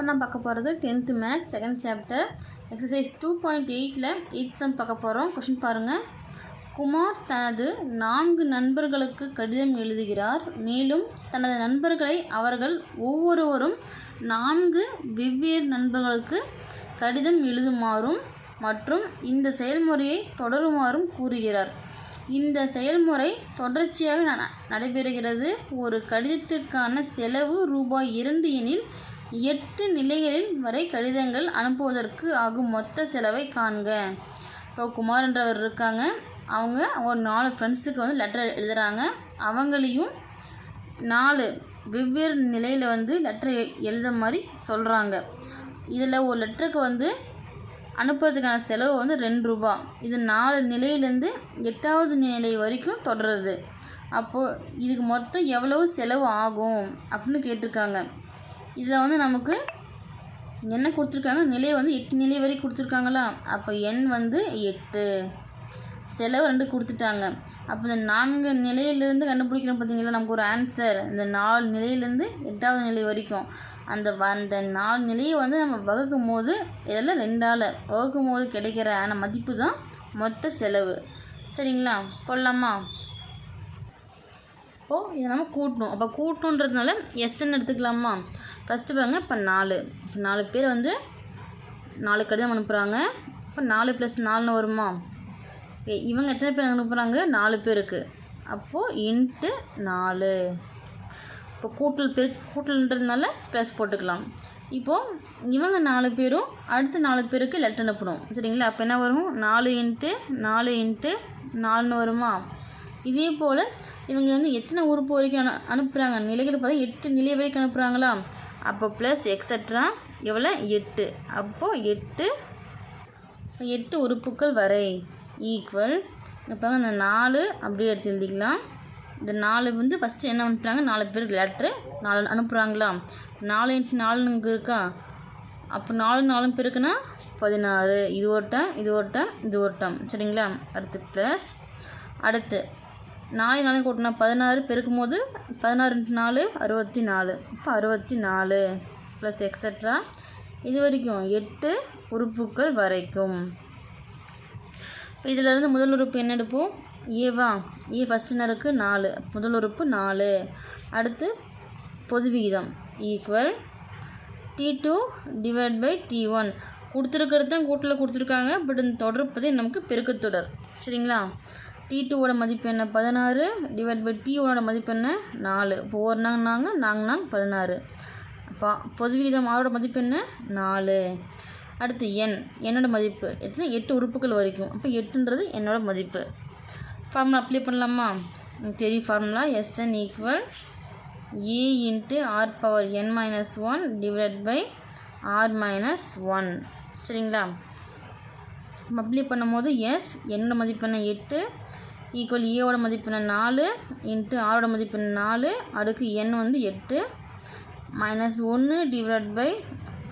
இப்போ நான் பார்க்க போகிறது tenth maths second chapter exercise two point எயிட்டில் எயிட் சம் பார்க்க போகிறோம் கொஷின் பாருங்கள் குமார் தனது நான்கு நண்பர்களுக்கு கடிதம் எழுதுகிறார். மேலும் தனது நண்பர்களை அவர்கள் ஒவ்வொருவரும் நான்கு வெவ்வேறு நண்பர்களுக்கு கடிதம் எழுதுமாறும் மற்றும் இந்த செயல்முறையை தொடருமாறும் கூறுகிறார். இந்த செயல்முறை தொடர்ச்சியாக ந- நடைபெறுகிறது. ஒரு கடிதத்திற்கான செலவு ரூபாய் இரண்டு எனில் எட்டு நிலைகளில் வரை கடிதங்கள் அனுப்புவதற்கு ஆகும் மொத்த செலவை காண்க. இப்போ குமார்ன்றவர் இருக்காங்க. அவங்க ஒரு நாலு ஃப்ரெண்ட்ஸுக்கு வந்து லெட்டர் எழுதுகிறாங்க அவங்களையும் நாலு வெவ்வேறு நிலையில் வந்து லெட்டர் எழுத மாதிரி சொல்கிறாங்க இதில் ஒரு லெட்டருக்கு வந்து அனுப்புறதுக்கான செலவு வந்து ரெண்டு ரூபா. இது நாலு நிலையிலேருந்து எட்டாவது நிலை வரைக்கும் தொடருது. அப்போது இதுக்கு மொத்தம் எவ்வளவு செலவு ஆகும் அப்படின்னு கேட்டிருக்காங்க. இதில் வந்து நமக்கு என்ன கொடுத்துருக்காங்க? நிலை வந்து எட்டு நிலை வரைக்கும் கொடுத்துருக்காங்களா? அப்போ எண் வந்து எட்டு. செலவு ரெண்டு கொடுத்துட்டாங்க. அப்போ இந்த நான்கு நிலையிலேருந்து கண்டுபிடிக்கிறோம் பார்த்தீங்களா? நமக்கு ஒரு ஆன்சர் இந்த நாலு நிலையிலேருந்து எட்டாவது நிலை வரைக்கும். அந்த வ- அந்த நாலு நிலையை வந்து நம்ம வகுக்கும் போது இதெல்லாம் ரெண்டால் வகுக்கும் போது கிடைக்கிற ஆன மதிப்பு தான் மொத்த செலவு. சரிங்களா? போடலாமா? இப்போது இதை நம்ம கூட்டணும். அப்போ கூட்டணுன்றதுனால எஸ்ன்னு எடுத்துக்கலாமா? ஃபஸ்ட்டு பாருங்க இப்போ நாலு. இப்போ நாலு பேர் வந்து நாலு கடிதம் அனுப்புகிறாங்க இப்போ நாலு ப்ளஸ் நாலுன்னு வருமா? இவங்க எத்தனை பேர் அனுப்புகிறாங்க நாலு பேருக்கு. அப்போது இன்ட்டு நாலு. இப்போ கூட்டல் பேர் கூட்டல்ன்றதுனால ப்ளஸ் போட்டுக்கலாம். இப்போது இவங்க நாலு பேரும் அடுத்த நாலு பேருக்கு லெட்டர் அனுப்பணும் சரிங்களா? அப்போ என்ன வரும்? நாலு இன்ட்டு நாலு இன்ட்டு நாலுன்னு வருமா? இதே போல் இவங்க வந்து எத்தனை உறுப்பு வரைக்கும் அனு அனுப்புகிறாங்க நிலைகள் பார்த்தா எட்டு நிலை வரைக்கும் அனுப்புகிறாங்களா அப்போ ப்ளஸ் எக்ஸட்ரா எவ்வளோ? எட்டு. அப்போது எட்டு எட்டு உறுப்புக்கள் வரை. ஈக்குவல் இப்போ இந்த நாலு அப்படியே எடுத்து எழுதிக்கலாம். இந்த நாலு வந்து ஃபஸ்ட்டு என்ன அனுப்புகிறாங்க நாலு பேருக்கு லெட்ரு நாலு அனுப்புகிறாங்களா நாலு இன்ட்டு நாலுன்னு இங்கே இருக்கா? அப்போ நாலு நாலு பேருக்குன்னா பதினாறு. இது ஒரு டம் இது ஒரு டம் இது ஒரு டம் சரிங்களா? அடுத்து ப்ளஸ் அடுத்து நாலு நாளையும் கூட்டினா பதினாறு பெருக்கும் போது பதினாறு நாலு அறுபத்தி நாலு இப்போ அறுபத்தி நாலு ப்ளஸ் எக்ஸட்ரா இது வரைக்கும் எட்டு உறுப்புக்கள் வரைக்கும். இப்போ இதிலிருந்து முதல் உறுப்பு என்ன எடுப்போம்? ஏவா ஏ ஃபஸ்ட் என்ன இருக்குது நாலு. முதல் உறுப்பு நாலு. அடுத்து பொது விகிதம் equal T two divide by T one கொடுத்துருக்கிறது தான் கூட்டில் கொடுத்துருக்காங்க. பட் இந்த தொடர்பதே நமக்கு பெருக்கத்தொடர் சரிங்களா? டி டூவோட மதிப்பு என்ன? பதினாறு டிவைட் பை டி மதிப்பு என்ன? நாலு. இப்போ ஒரு நாங்க நாங்கள் நாங்க நாங்க பதினாறு. அப்போ பொது விகிதம் ஆரோட மதிப்பு என்ன? நாலு. அடுத்து எண் என்னோட மதிப்பு. எத்தனை? எட்டு உறுப்புகள் வரைக்கும். அப்போ எட்டுன்றது என்னோட மதிப்பு. ஃபார்முலா அப்ளை பண்ணலாமா? தெரியும் formula S N equal A into R power N minus one divide by R minus one சரிங்களா? அப்ளை பண்ணும்போது எஸ் என்னோட மதிப்பு என்ன? எட்டு. ஈக்குவல் e ஏவோட மதிப்பு என்ன நாலு இன்ட்டு ஆரோட மதிப்பு என்ன நாலு அடுக்கு என் வந்து எட்டு. மைனஸ் ஒன்று டிவைட் பை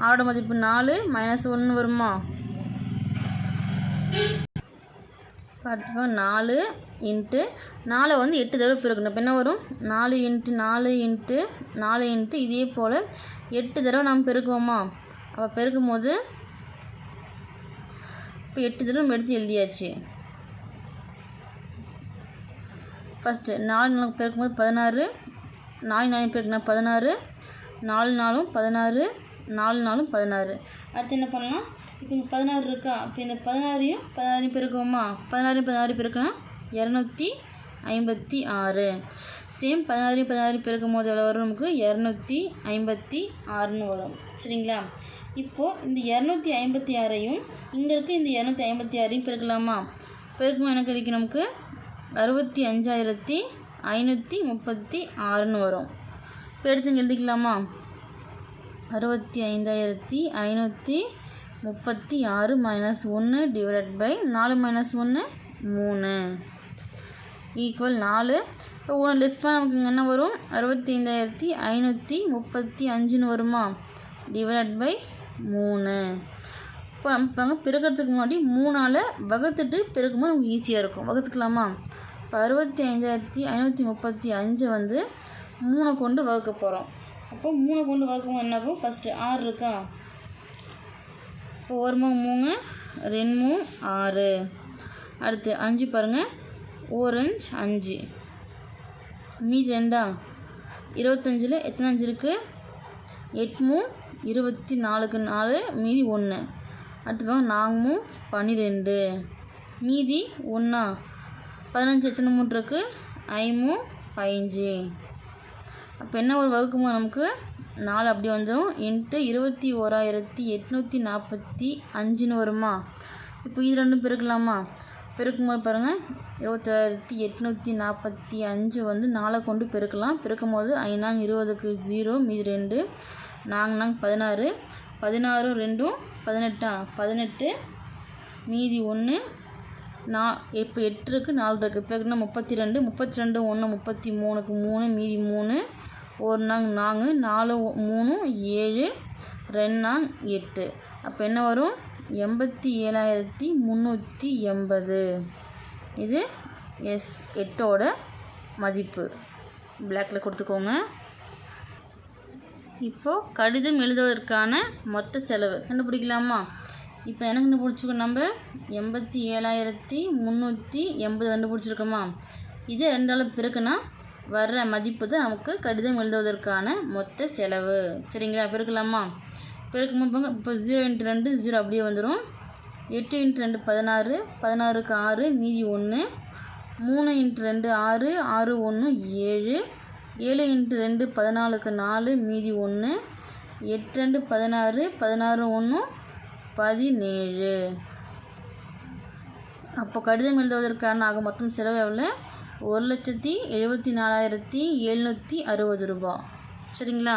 ஆரோட மதிப்பு நாலு மைனஸ் ஒன்று வருமா? இப்போ நாலு இன்ட்டு நாலை வந்து எட்டு தடவை பெருக்கணும் இப்போ என்ன வரும்? நாலு இன்ட்டு நாலு இன்ட்டு நாலு இன்ட்டு இதே போல் எட்டு தடவை நாம் பெருக்குவோமா? அப்போ பெருக்கும் போது இப்போ எட்டு தடவை நம்ம எடுத்து எழுதியாச்சு. ஃபஸ்ட்டு நாலு நாள் பிறக்கும்போது பதினாறு நாலு நாலு பெருக்குனா பதினாறு நாலு நாளும் பதினாறு நாலு நாளும் பதினாறு. அடுத்து என்ன பண்ணலாம்? இப்போ இந்த பதினாறு இருக்கா? இப்போ இந்த பதினாறையும் பதினாறையும் பெருக்குவோமா பதினாறு பதினாறு பெருக்குனா இரநூத்தி ஐம்பத்தி ஆறு. சேம் பதினாறு பதினாறு பெருக்கும் போது எவ்வளோ வரும் நமக்கு? இரநூத்தி ஐம்பத்தி ஆறுன்னு வரும். சரிங்களா? இப்போது இந்த இரநூத்தி ஐம்பத்தி ஆறையும் இங்கே இருக்க இந்த இரநூத்தி ஐம்பத்தி ஆறையும் பெருக்கலாமா பிறக்கும் என்ன கிடைக்கும் நமக்கு? அறுபத்தி அஞ்சாயிரத்தி ஐநூற்றி முப்பத்தி ஆறுன்னு வரும். இப்போ எடுத்து எழுதிக்கலாமா? அறுபத்தி ஐந்தாயிரத்தி ஐநூற்றி முப்பத்தி ஆறு மைனஸ் ஒன்று டிவைட் பை நாலு மைனஸ் ஒன்று மூணு. ஈக்குவல் நாலு. இப்போ ஒன்று லெஸ் பண்ண நமக்கு இங்கே என்ன வரும்? அறுபத்தி ஐந்தாயிரத்தி ஐநூற்றி முப்பத்தி அஞ்சுன்னு வருமா? டிவைட் பை மூணு. இப்போ இப்போ பெருக்கிறதுக்கு முன்னாடி மூணால் வகுத்துட்டு பெருக்கும்போது நமக்கு ஈஸியாக இருக்கும். வகுத்துக்கலாமா? இப்போ அறுபத்தி அஞ்சாயிரத்தி ஐநூற்றி முப்பத்தி அஞ்சு வந்து மூணை கொண்டு வகுக்க போகிறோம் அப்போ மூணு கொண்டு வகுக்கும் என்னாகும்? ஃபஸ்ட்டு ஆறு இருக்கா? இப்போ ஒரு மூணு மூணு ரெண்டு மூணு ஆறு. அடுத்து அஞ்சு பாருங்கள் ஓரஞ்சு அஞ்சு மீதி ரெண்டா? இருபத்தஞ்சில் எத்தனை அஞ்சு இருக்குது எட்மூ இருபத்தி நாலுக்கு நாலு மீதி ஒன்று அடுத்து பாருங்க நாங்கமூ பன்னிரெண்டு. மீதி ஒன்றா பதினஞ்சு எத்தனை மூணு இருக்குது ஐமு பதினஞ்சு அப்போ என்ன ஒரு வகுக்குமோ நமக்கு நாலு அப்படி வந்துடும் என்ட்டு இருபத்தி ஓராயிரத்தி எட்நூற்றி நாற்பத்தி அஞ்சுன்னு வருமா? இப்போ இது ரெண்டும் பெருக்கலாமா? பெருக்கும்போது பாருங்கள் இருபத்தாயிரத்தி எட்நூற்றி நாற்பத்தி அஞ்சு வந்து நாளை கொண்டு பெருக்கலாம். பெருக்கும் போது ஐநாங் இருபதுக்கு ஜீரோ மீதி ரெண்டு. நாங்க நாங் பதினாறு. பதினாறு ரெண்டும் பதினெட்டா? பதினெட்டு. மீதி ஒன்று நா இப்போ எட்டு இருக்குது நாலு இருக்குது இப்போ முப்பத்தி ரெண்டு முப்பத்தி ரெண்டு ஒன்று முப்பத்தி மூணுக்கு மூணு மீதி மூணு ஒரு நாங் நாங்கு நாலு மூணு ஏழு ரெண்டு நாங் எட்டு. அப்போ என்ன வரும்? எண்பத்தி ஏழாயிரத்தி முந்நூற்றி எண்பது. இது எஸ் எட்டோட மதிப்பு. பிளாக்கில் கொடுத்துக்கோங்க. இப்போது கடிதம் எழுதுவதற்கான மொத்த செலவு. கண்டுபிடிக்கலாமா? இப்போ என்ன கண்டுபிடிச்சிருக்கோம் நம்ம? எண்பத்தி ஏழாயிரத்தி முந்நூற்றி எண்பது கண்டுபிடிச்சிருக்கோமா? இது ரெண்டால் பிறகுனா வர்ற மதிப்பு தான் நமக்கு கடிதம் எழுதுவதற்கான மொத்த செலவு. சரிங்களா? பெருக்கலாமா பெருக்கும்போது பாருங்க, இப்போ ஜீரோ இன்ட்டு ரெண்டு ஜீரோ அப்படியே வந்துடும் எட்டு இன்ட்டு ரெண்டு பதினாறு பதினாறுக்கு ஆறு மீதி ஒன்று. மூணு இன்ட்டு ரெண்டு ஆறு ஆறு ஒன்று ஏழு. ஏழு இன்ட்டு ரெண்டு பதினாலுக்கு நாலு மீதி ஒன்று. எட்டு ரெண்டு பதினாறு பதினாறு ஒன்று பதினேழு. அப்போ கடிதம் எழுதுவதற்கான ஆக மொத்தம் செலவு எவ்வளோ ஒரு லட்சத்தி எழுபத்தி நாலாயிரத்தி எழுநூற்றி அறுபது ரூபா. சரிங்களா?